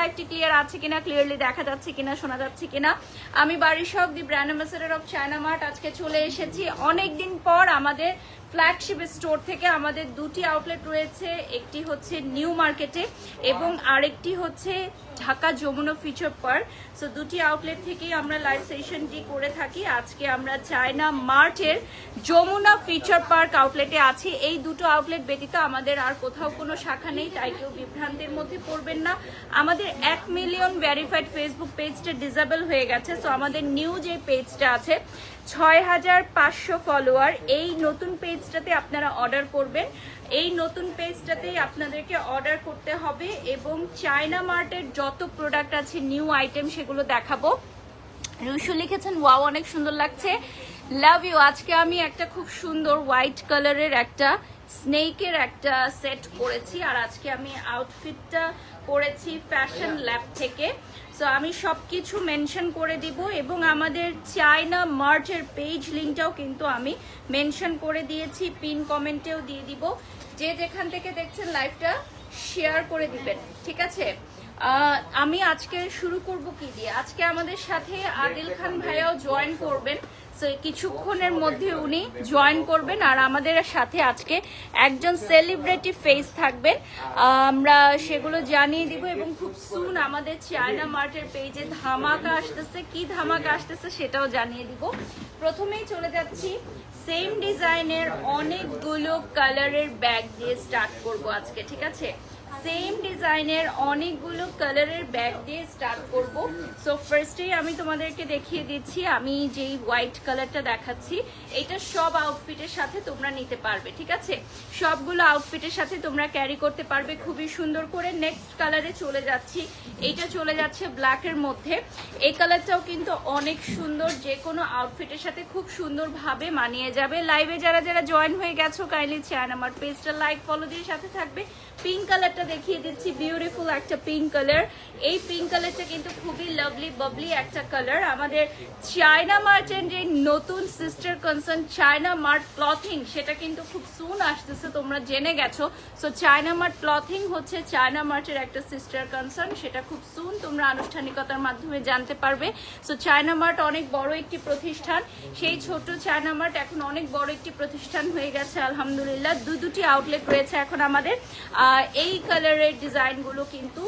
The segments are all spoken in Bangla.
লাইভটি ক্লিয়ার আছে কিনা ক্লিয়ারলি দেখা যাচ্ছে কিনা, শোনা যাচ্ছে কিনা। আমি বাড়ির সব the brand ambassador of China mart আজকে চলে এসেছি। অনেকদিন পর আমাদের ফ্ল্যাগশিপ স্টোর থেকে আমাদের দুটি আউটলেট রয়েছে একটি হচ্ছে নিউ মার্কেটে এবং আরেকটি হচ্ছে Dhaka Jamuna future park so দুটি আউটলেট থেকেই আমরা লাইভ সেশনটি করে থাকি। আজকে আমরা চায়না মার্টের যমুনা ফিচার পার্ক আউটলেটে আছি। এই দুটো আউটলেট ব্যতীত আমাদের আর কোথাও কোনো শাখা নেই তাই কেউ বিভ্রান্তির মধ্যে পড়বেন না। আমাদের এক মিলিয়ন ভেরিফাইড ফেসবুক পেজটা ডিসেবল হয়ে গেছে। সো আমাদের নিউ যে পেজটা আছে ছয় হাজার পাঁচশো ফলোয়ার এই নতুন পেজটাতে আপনারা অর্ডার করবেন। এই নতুন পেজটাতেই আপনাদেরকে অর্ডার করতে হবে এবং চায়না মার্টের যত প্রোডাক্ট আছে নিউ আইটেম সেগুলো দেখাবো। রুশু লিখেছেন ওয়াও অনেক সুন্দর লাগছে। লাভ ইউ আজকে আমি একটা খুব সুন্দর হোয়াইট কালারের একটা স্নেকের একটা সেট করেছি। আর আজকে আমি আউটফিটটা করেছি ফ্যাশন ল্যাব থেকে। সো আমি সব কিছু মেনশন করে দিব এবং আমাদের চায়না মার্চের পেজ লিঙ্কটাও কিন্তু আমি মেনশন করে দিয়েছি পিন কমেন্টেও দিয়ে দিব। যে যেখান থেকে দেখছেন লাইভটা শেয়ার করে দিবেন ঠিক আছে? আমি আজকে শুরু করব কি দিয়ে? আজকে আমাদের সাথে আদিল খান ভাইয়াও জয়েন করবেন। কিছুক্ষণের মধ্যে উনি জয়েন করবেন আর আমাদের সাথে আজকে একজন সেলিব্রিটি ফেস থাকবেন। আমরা সেগুলো জানিয়ে দিব এবং খুব সুন আমাদের চায়না মার্টের পেজে ধামাকা আসতেছে। কি ধামাকা আসতেছে সেটাও জানিয়ে দিব। প্রথমেই চলে যাচ্ছি। সেম ডিজাইনের অনেকগুলো কালারের ব্যাগ দিয়ে স্টার্ট করব আজকে, ঠিক আছে? সেম ডিজাইনের অনেকগুলো কালারের ব্যাগ দিয়ে স্টার্ট করব। সো ফার্স্টেই আমি তোমাদেরকে দেখিয়ে দিচ্ছি, আমি যেই হোয়াইট কালারটা দেখাচ্ছি, এটা সব আউটফিটের সাথে তোমরা নিতে পারবে, ঠিক আছে? সবগুলো আউটফিটের সাথে তোমরা ক্যারি করতে পারবে, খুবই সুন্দর করে। নেক্সট কালারে চলে যাচ্ছি, এইটা চলে যাচ্ছে ব্ল্যাকের মধ্যে। এই কালারটাও কিন্তু অনেক সুন্দর, যে কোনো আউটফিটের সাথে খুব সুন্দরভাবে মানিয়ে যাবে। লাইভে যারা যারা জয়েন হয়ে গেছো কাইন্ডলি চ্যান আমার পেজটা লাইক ফলো দিয়ে সাথে থাকবে। পিঙ্ক কালারটা দেখিয়ে দিচ্ছি। বিউটিফুল একটা পিঙ্ক কালার এই পিঙ্ক কালারটা কিন্তু খুবই লাভলি বাবলি একটা কালার আমাদের চায়না মার্চের যে নতুন sister concern China Mart clothing সেটা কিন্তু খুব সুন আসতেছে, তোমরা জেনে গেছো। সো চায়না মার্ট ক্লথিং হচ্ছে চায়না মার্টের একটা সিস্টার কনসার্ন সেটা খুব সুন তোমরা আনুষ্ঠানিকতার মাধ্যমে জানতে পারবে। সো চায়না মার্ট অনেক বড় একটি প্রতিষ্ঠান। সেই ছোট চায়না মার্ট এখন অনেক বড় একটি প্রতিষ্ঠান হয়ে গেছে, আলহামদুলিল্লাহ। দু দুটি আউটলেট রয়েছে এখন আমাদের। এই কালারের ডিজাইনগুলো কিন্তু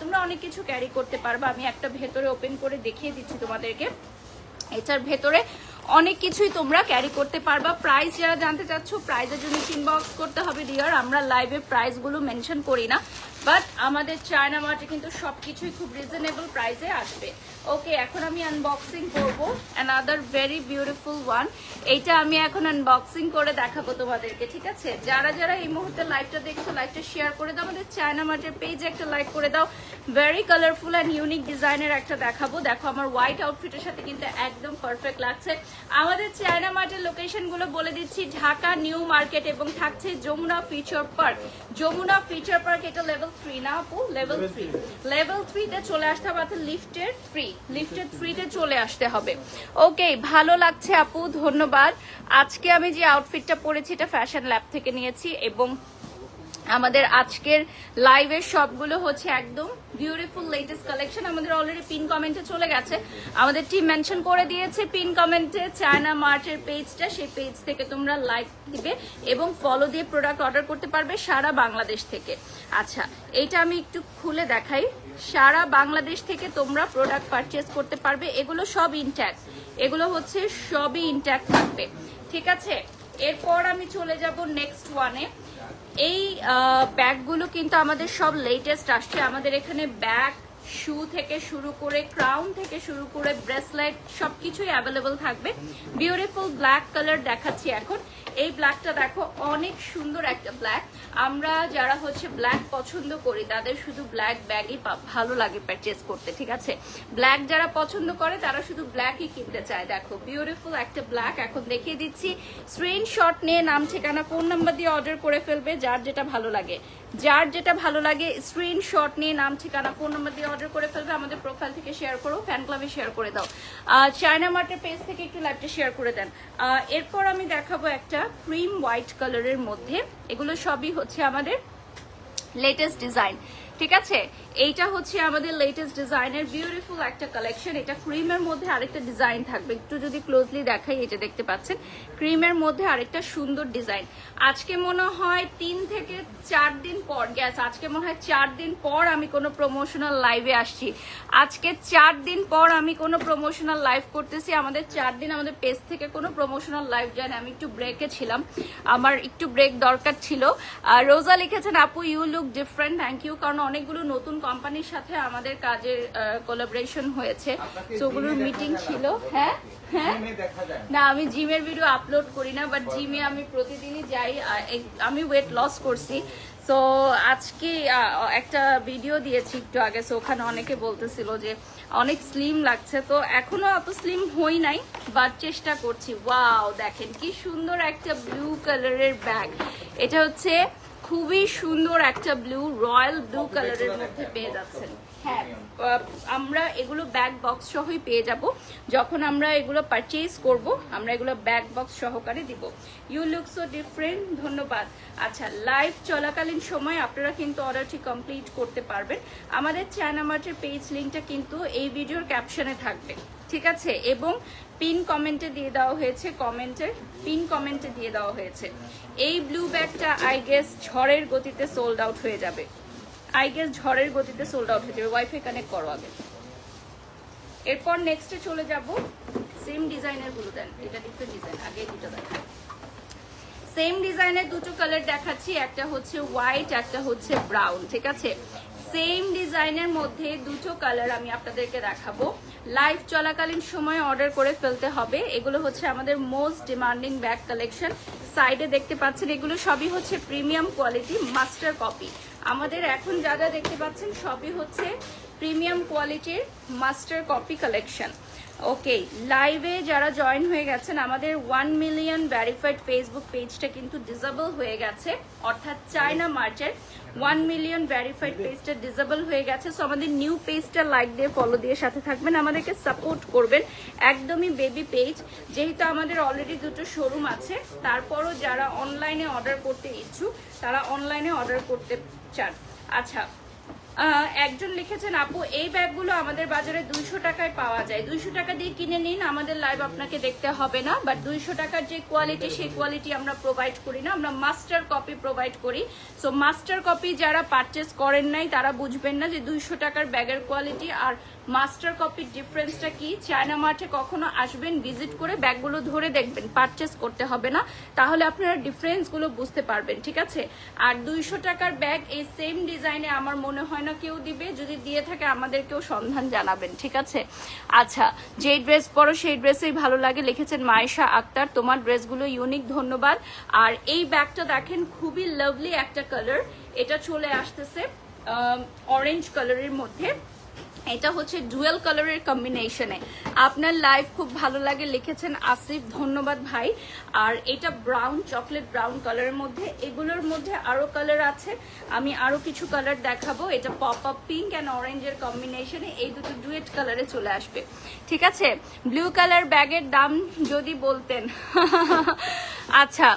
তোমরা অনেক কিছু ক্যারি করতে পারবা। আমি একটা ভেতরে ওপেন করে দেখিয়ে দিচ্ছি তোমাদেরকে। এটার ভেতরে অনেক কিছুই তোমরা ক্যারি করতে পারবা। প্রাইস যারা জানতে চাচ্ছ প্রাইজের জন্য ইনবক্স করতে হবে ডিয়ার আমরা লাইভে প্রাইসগুলো মেনশন করি না। বাট আমাদের চায়না মার্টে কিন্তু সবকিছুই খুব রিজনেবল প্রাইসে আসবে। ওকে এখন আমি আনবক্সিং করব। অ্যানাদার ভেরি বিউটিফুল ওয়ান এইটা আমি এখন আনবক্সিং করে দেখাবো তোমাদেরকে, ঠিক আছে? যারা যারা এই মুহূর্তে লাইভটা দেখছ লাইভটা শেয়ার করে দাও। আমাদের চায়না মার্টের পেজে একটা লাইক করে দাও। ভেরি কালারফুল অ্যান্ড ইউনিক ডিজাইনের একটা দেখাবো। দেখো, আমার হোয়াইট আউটফিটের সাথে কিন্তু একদম পারফেক্ট লাগছে। আমাদের চায়না মার্টের লোকেশনগুলো বলে দিচ্ছি, ঢাকা নিউ মার্কেট এবং থাকছে Jamuna future park Jamuna future park এটা লেভেল থ্রি না আপু? লেভেল থ্রি লেভেল থ্রিতে চলে আসতে হবে অর্থাৎ লিফটের থ্রি লিফটের থ্রিতে চলে আসতে হবে। ওকে ভালো লাগছে আপু ধন্যবাদ। আজকে আমি যে আউটফিটটা পরেছি এটা ফ্যাশন ল্যাব থেকে নিয়েছি এবং আমাদের আজকের লাইভের সবগুলো হচ্ছে একদম বিউটিফুল লেটেস্ট কালেকশন আমাদের অলরেডি পিন কমেন্টে চলে গেছে। আমাদের টিম মেনশন করে দিয়েছে পিন কমেন্টে চায়না মার্টের পেজটা সেই পেজ থেকে তোমরা লাইক দিবে এবং ফলো দিয়ে প্রোডাক্ট অর্ডার করতে পারবে সারা বাংলাদেশ থেকে। আচ্ছা এইটা আমি একটু খুলে দেখাই। সারা বাংলাদেশ থেকে তোমরা প্রোডাক্ট পারচেস করতে পারবে। এগুলো সব ইনট্যাক্ট এগুলো হচ্ছে সবই ইনট্যাক্ট থাকবে। ঠিক আছে? এরপর আমি চলে যাব নেক্সট ওয়ানে এই ব্যাগগুলো কিন্তু আমাদের সব লেটেস্ট আসছে। আমাদের এখানে ব্যাগ শু থেকে শুরু করে ক্রাউন থেকে শুরু করে ব্রেসলেট সবকিছুই অ্যাভেলেবল থাকবে। বিউটিফুল ব্ল্যাক কালার দেখাচ্ছি এখন। এই ব্ল্যাকটা দেখো, অনেক সুন্দর একটা ব্ল্যাক আমরা যারা হচ্ছে ব্ল্যাক পছন্দ করি, তাদের শুধু ব্ল্যাক ব্যাগই ভালো লাগে পারচেস করতে, ঠিক আছে? ব্ল্যাক যারা পছন্দ করে, তারা শুধু ব্ল্যাকই কিনতে চায়। দেখো বিউটিফুল একটা ব্ল্যাক এখন দেখিয়ে দিচ্ছি স্ক্রিনশট নিয়ে নাম, ঠিকানা ফোন নাম্বার দিয়ে অর্ডার করে ফেলবে, যার যেটা ভালো লাগে। যার যেটা ভালো লাগে স্ক্রিনশট নিয়ে নাম, ঠিকানা ফোন নাম্বার দিয়ে অর্ডার করে ফেলবে। আমাদের প্রোফাইল থেকে শেয়ার করো ফ্যান ক্লাবে শেয়ার করে দাও। আর চায়না মার্টের পেজ থেকে একটু লাইভটা শেয়ার করে দেন। এরপর আমি দেখাবো একটা ক্রিম হোয়াইট কালারের মধ্যে। এগুলো সবই হচ্ছে আমাদের লেটেস্ট ডিজাইন ঠিক আছে? এইটা হচ্ছে আমাদের লেটেস্ট ডিজাইনের বিউটিফুল একটা কালেকশন এটা ক্রিমের মধ্যে আরেকটা ডিজাইন থাকবে। একটু যদি ক্লোজলি দেখাই এটা দেখতে পাচ্ছেন ক্রিমের মধ্যে আরেকটা সুন্দর ডিজাইন আজকে মনে হয় তিন থেকে চার দিন পর গ্যাস আজকে মনে হয় চার দিন পর আমি কোনো প্রমোশনাল লাইভে আসছি। আজকে চার দিন পর আমি কোনো প্রমোশনাল লাইভ করতেছি। আমাদের চার দিন আমাদের পেজ থেকে কোনো প্রমোশনাল লাইভ যায় আমি একটু ব্রেকে ছিলাম। আমার একটু ব্রেক দরকার ছিল। রোজা লিখেছেন, আপু you look different thank you কারণ অনেকগুলো নতুন কোম্পানির সাথে আমাদের কাজের কোলাবোরেশন হয়েছে। ওগুলোর মিটিং ছিল। হ্যাঁ? হ্যাঁ? না আমি জিমের ভিডিও আপলোড করি না বাট জিমে আমি প্রতিদিনই যাই আমি ওয়েট লস করছি। সো আজকে একটা ভিডিও দিয়েছি একটু আগে। সো ওখানে অনেকে বলতেছিল যে অনেক স্লিম লাগছে। তো এখনও অত স্লিম হই নাই বাট চেষ্টা করছি। ওয়াও দেখেন কি সুন্দর একটা ব্লু কালারের ব্যাগ এটা হচ্ছে খুবই সুন্দর একটা ব্লু রয়্যাল ব্লু কালারের মধ্যে পেয়ে যাচ্ছেন। হ্যাঁ আমরা এগুলো ব্যাগ বক্স সহই পেয়ে যাব। যখন আমরা এগুলো পারচেজ করব, আমরা এগুলো ব্যাগ বক্স সহকারে দিব। ইউ লুক সো ডিফারেন্ট ধন্যবাদ। আচ্ছা লাইভ চলাকালীন সময় আপনারা কিন্তু অর্ডারটি কমপ্লিট করতে পারবেন। আমাদের চায়না মার্টের পেজ লিঙ্কটা কিন্তু এই ভিডিওর ক্যাপশনে থাকবে। ঠিক আছে? এবং পিন কমেন্টে দিয়ে দেওয়া হয়েছে কমেন্টের পিন কমেন্টে দিয়ে দেওয়া হয়েছে। এই ব্লু ব্যাগটা আই গেস ঝড়ের গতিতে সোল্ড আউট হয়ে যাবে। আই গেস ঝড়ের গতিতে সোল্ড আউট হয়ে যাবে। ওয়াইফাই কানেক্ট করো আগে। এরপর নেক্সটে চলে যাব। সেম ডিজাইনেরগুলো দেন। এটা ডিফারেন্ট ডিজাইন আগে দুটো দেখা সেম ডিজাইনের দুটো কালার দেখাচ্ছি। একটা হচ্ছে হোয়াইট একটা হচ্ছে ব্রাউন ঠিক আছে? সেম ডিজাইনের মধ্যে দুটো কালার আমি আপনাদেরকে দেখাবো। লাইভ চলাকালীন সময় অর্ডার করে ফেলতে হবে। এগুলো হচ্ছে আমাদের মোস্ট ডিমান্ডিং ব্যাগ কালেকশন সাইডে দেখতে পাচ্ছেন, এগুলো সবই হচ্ছে প্রিমিয়াম কোয়ালিটি মাস্টার কপি আমাদের এখন যা যা দেখতে পাচ্ছেন, সবই হচ্ছে প্রিমিয়াম কোয়ালিটির মাস্টার কপি কালেকশন ওকে লাইভে যারা জয়েন হয়ে গেছেন আমাদের ওয়ান মিলিয়ন ভ্যারিফাইড ফেসবুক পেজটা কিন্তু ডিসেবল হয়ে গেছে। অর্থাৎ চায়না মার্চের ওয়ান মিলিয়ন ভ্যারিফাইড পেজটা ডিসেবল হয়ে গেছে। সো আমাদের নিউ পেজটা লাইক দিয়ে ফলো দিয়ে সাথে থাকবেন আমাদেরকে সাপোর্ট করবেন একদমই বেবি পেজ যেহেতু আমাদের অলরেডি দুটো শোরুম আছে তারপরও যারা অনলাইনে অর্ডার করতে ইচ্ছুক তারা অনলাইনে অর্ডার করতে চান। আচ্ছা একজন লিখেছেন, আপু, এই ব্যাগগুলো আমাদের বাজারে দুইশো টাকায় পাওয়া যায়। দুইশো টাকা দিয়ে কিনে নিন, আমাদের লাইভ আপনাকে দেখতে হবে না। বাট দুইশো টাকার যে কোয়ালিটি সেই কোয়ালিটি আমরা প্রোভাইড করি না। আমরা মাস্টার কপি প্রোভাইড করি। সো মাস্টার কপি যারা পারচেস করেন নাই, তারা বুঝবেন না যে দুইশো টাকার ব্যাগের কোয়ালিটি আর মাস্টার কপির ডিফারেন্সটা কি। চায়না মার্টে কখনো আসবেন ভিজিট করে ব্যাগগুলো ধরে দেখবেন পারচেস করতে হবে না। তাহলে আপনারা ডিফারেন্সগুলো বুঝতে পারবেন, ঠিক আছে? আর দুইশো টাকার ব্যাগ এই সেম ডিজাইনে আমার মনে হয় না কেউ দিবে, যদি দিয়ে থাকে আমাদেরকেও সন্ধান জানাবেন, ঠিক আছে? আচ্ছা যে ড্রেস পরো সেই ড্রেসেই ভালো লাগে, লিখেছেন মায়েশা আক্তার। তোমার ড্রেসগুলো ইউনিক ধন্যবাদ। আর এই ব্যাগটা দেখেন, খুবই লাভলি একটা কালার এটা চলে আসতেছে অরেঞ্জ কালারের মধ্যে। এটা হচ্ছে ডুয়েল কালারের কম্বিনেশনে আপনার লাইফ খুব ভালো লাগে লিখেছেন আসিফ, ধন্যবাদ ভাই। আর এটা ব্রাউন চকলেট ব্রাউন কালারের মধ্যে। এগুলোর মধ্যে আরও কালার আছে। আমি আরও কিছু কালার দেখাবো। এটা পপ আপ পিঙ্ক অ্যান্ড অরেঞ্জের কম্বিনেশনে এই দুটো ডুয়েট কালারে চলে আসবে। ঠিক আছে? ব্লু কালার ব্যাগের দাম যদি বলতেন। আচ্ছা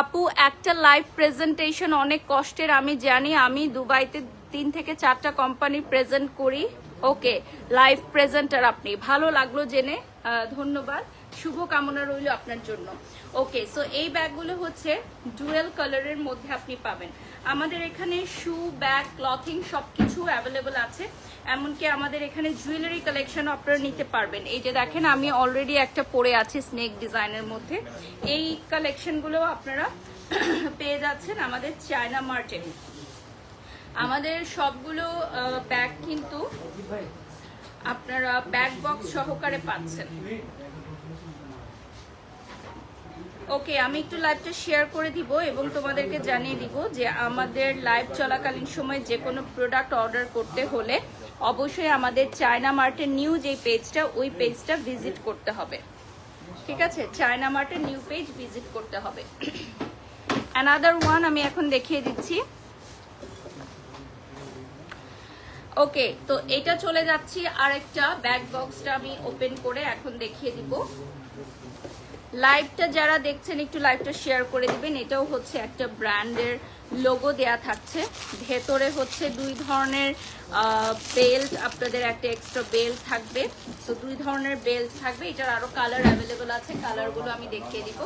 আপু, একটা লাইভ প্রেজেন্টেশন অনেক কষ্টের। আমি জানি, আমি দুবাইতে তিন থেকে চারটা কোম্পানি প্রেজেন্ট করি। ওকে লাইভ প্রেজেন্টার আপনি। ভালো লাগল জেনে ধন্যবাদ। শুভ কামনা রইল আপনার জন্য। ওকে সো এই ব্যাগগুলো হচ্ছে ডুয়েল কালারের মধ্যে আপনি পাবেন। আমাদের এখানে শু ব্যাগ ক্লথিং সব কিছু অ্যাভেলেবল আছে। এমনকি আমাদের এখানে জুয়েলারি কালেকশন আপনারা নিতে পারবেন। এই যে দেখেন, আমি অলরেডি একটা পরে আছি স্নেক ডিজাইনের মধ্যে। এই কালেকশনগুলো আপনারা পেয়ে যাচ্ছেন আমাদের চায়না মার্টে আমাদের সবগুলো ব্যাগ কিন্তু আপনারা ব্যাগ বক্স সহকারে পাচ্ছেন। ওকে আমি একটু লাইভটা শেয়ার করে দিব এবং তোমাদেরকে জানিয়ে দিব যে আমাদের লাইভ চলাকালীন সময় যে কোনো প্রোডাক্ট অর্ডার করতে হলে অবশ্যই আমাদের চায়না মার্টের নিউ যে পেজটা ওই পেজটা ভিজিট করতে হবে। ঠিক আছে? চায়না মার্টের নিউ পেজ ভিজিট করতে হবে। অ্যানাদার ওয়ান আমি এখন দেখিয়ে দিচ্ছি। ওকে, তো এটা চলে যাচ্ছি আরেকটা ব্যাগ বক্সটা আমি ওপেন করে এখন দেখিয়ে দিব। লাইভটা যারা দেখছেন, একটু লাইভটা শেয়ার করে দিবেন। এটাও হচ্ছে একটা ব্র্যান্ডের লোগো দেয়া থাকছে। ভেতরে হচ্ছে দুই ধরনের বেল্ট আপনাদের একটা এক্সট্রা বেল্ট থাকবে। তো দুই ধরনের বেল্ট থাকবে। এটার আরও কালার অ্যাভেলেবল আছে। কালারগুলো আমি দেখিয়ে দিব।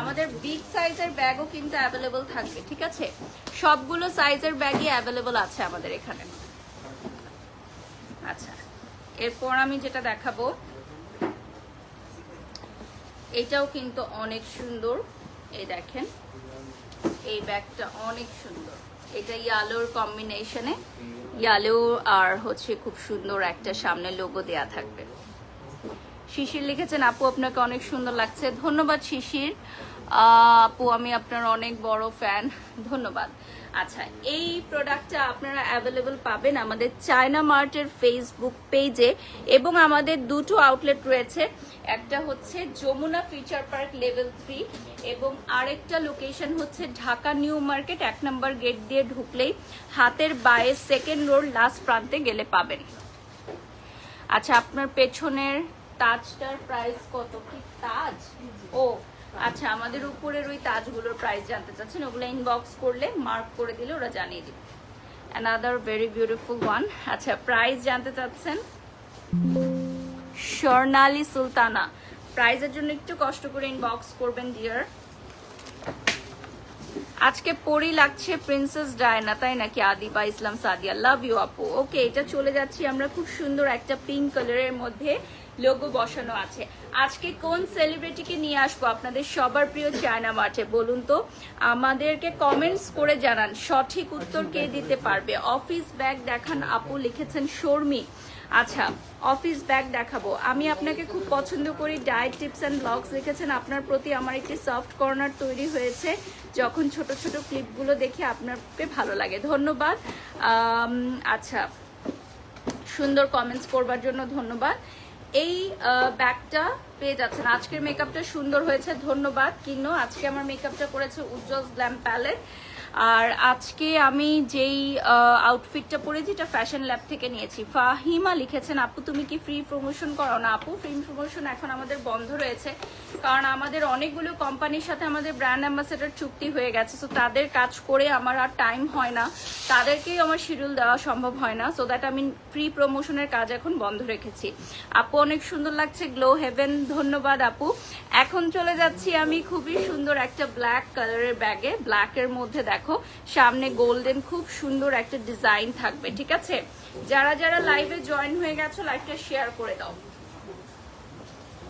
আমাদের বিগ সাইজের ব্যাগও কিন্তু অ্যাভেলেবল থাকবে, ঠিক আছে? সবগুলো সাইজের ব্যাগই অ্যাভেলেবল আছে আমাদের এখানে। আচ্ছা এরপর আমি যেটা দেখাবো, এটাও কিন্তু অনেক সুন্দর, এই দেখেন, এই ব্যাগটা অনেক সুন্দর, এটা ইয়ালোর কম্বিনেশনে ইয়ালো আর হচ্ছে খুব সুন্দর একটা সামনে লোগো দেয়া থাকবে। শিশির লিখেছেন, আপু, আপনাকে অনেক সুন্দর লাগছে। ধন্যবাদ শিশির। আপু, আমি আপনার অনেক বড় ফ্যান ধন্যবাদ। আচ্ছা এই প্রোডাক্টটা আপনারা অ্যাভেলেবল পাবেন আমাদের চায়না মার্টের ফেসবুক পেজে এবং আমাদের দুটো আউটলেট রয়েছে। একটা হচ্ছে Jamuna future park level three এবং আরেকটা লোকেশন হচ্ছে ঢাকা নিউ মার্কেট এক নম্বর গেট দিয়ে ঢুকলেই হাতের বায়ে সেকেন্ড রোড লাস্ট প্রান্তে গেলে পাবেন। আচ্ছা আপনার পেছনের তাজটার প্রাইস কত? কি তাজ? ও আচ্ছা আমাদের উপরের ওই তাজগুলোর প্রাইস জানতে চাচ্ছেন, ওগুলো ইনবক্স করলে মার্ক করে দিলে ওরা জানিয়ে দিবে। অ্যানাদার ভেরি বিউটিফুল ওয়ান আচ্ছা প্রাইস জানতে চাচ্ছেন? স্বর্ণালী সুলতানা। প্রাইজের জন্য একটু কষ্ট করে ইনবক্স করবেন ডিয়ার আজকে পরি লাগছে প্রিন্সেস ডায়না তাই নাকি? আদিবা ইসলাম সাদিয়া লাভ ইউ আপু। ওকে এটা চলে যাচ্ছি আমরা খুব সুন্দর একটা পিঙ্ক কালারের মধ্যে। লোগো বসানো আছে। আজকে কোন সেলিব্রিটিকে নিয়ে আসব আপনাদের সবার প্রিয় চায়না মাঠে, বলুন তো? আমাদেরকে কমেন্টস করে জানান, সঠিক উত্তর কে দিতে পারবে? অফিস ব্যাগ দেখান, আপু লিখেছেন, শর্মি। আচ্ছা অফিস ব্যাগ দেখাবো। আমি আপনাকে খুব পছন্দ করি ডায়েট টিপস অ্যান্ড ব্লগস লিখেছেন। আপনার প্রতি আমার একটি সফট কর্নার তৈরি হয়েছে। যখন ছোট ছোট ক্লিপগুলো দেখে, আপনাকে ভালো লাগে। ধন্যবাদ। আচ্ছা সুন্দর কমেন্টস করবার জন্য ধন্যবাদ। এই ব্যাগটা পেয়ে যাচ্ছেন। আজকের মেকআপটা সুন্দর হয়েছে, ধন্যবাদ। কিনো আজকে আমার মেকআপটা করেছে উজ্জ্বল গ্ল্যাম প্যালেট আর আজকে আমি যেই আউটফিটটা পরেছি এটা ফ্যাশন ল্যাব থেকে নিয়েছি। ফাহিমা লিখেছেন, আপু, তুমি কি ফ্রি প্রমোশন করো না? আপু ফ্রি প্রমোশন এখন আমাদের বন্ধ রয়েছে। কারণ আমাদের অনেকগুলো কোম্পানির সাথে আমাদের ব্র্যান্ড অ্যাম্বাসেডার চুক্তি হয়ে গেছে। সো তাদের কাজ করে আমার আর টাইম হয় না। তাদেরকেই আমার শিডিউল দেওয়া সম্ভব হয় না। সো দ্যাট আমি ফ্রি প্রমোশনের কাজ এখন বন্ধ রেখেছি। আপু, অনেক সুন্দর লাগছে। গ্লো হেভেন ধন্যবাদ আপু। এখন চলে যাচ্ছি আমি খুবই সুন্দর একটা ব্ল্যাক কালারের ব্যাগে ব্ল্যাকের মধ্যে দেখো, সামনে গোল্ডেন খুব সুন্দর একটা ডিজাইন থাকবে, ঠিক আছে? যারা যারা লাইভে জয়েন হয়ে গেছো লাইভটা শেয়ার করে দাও।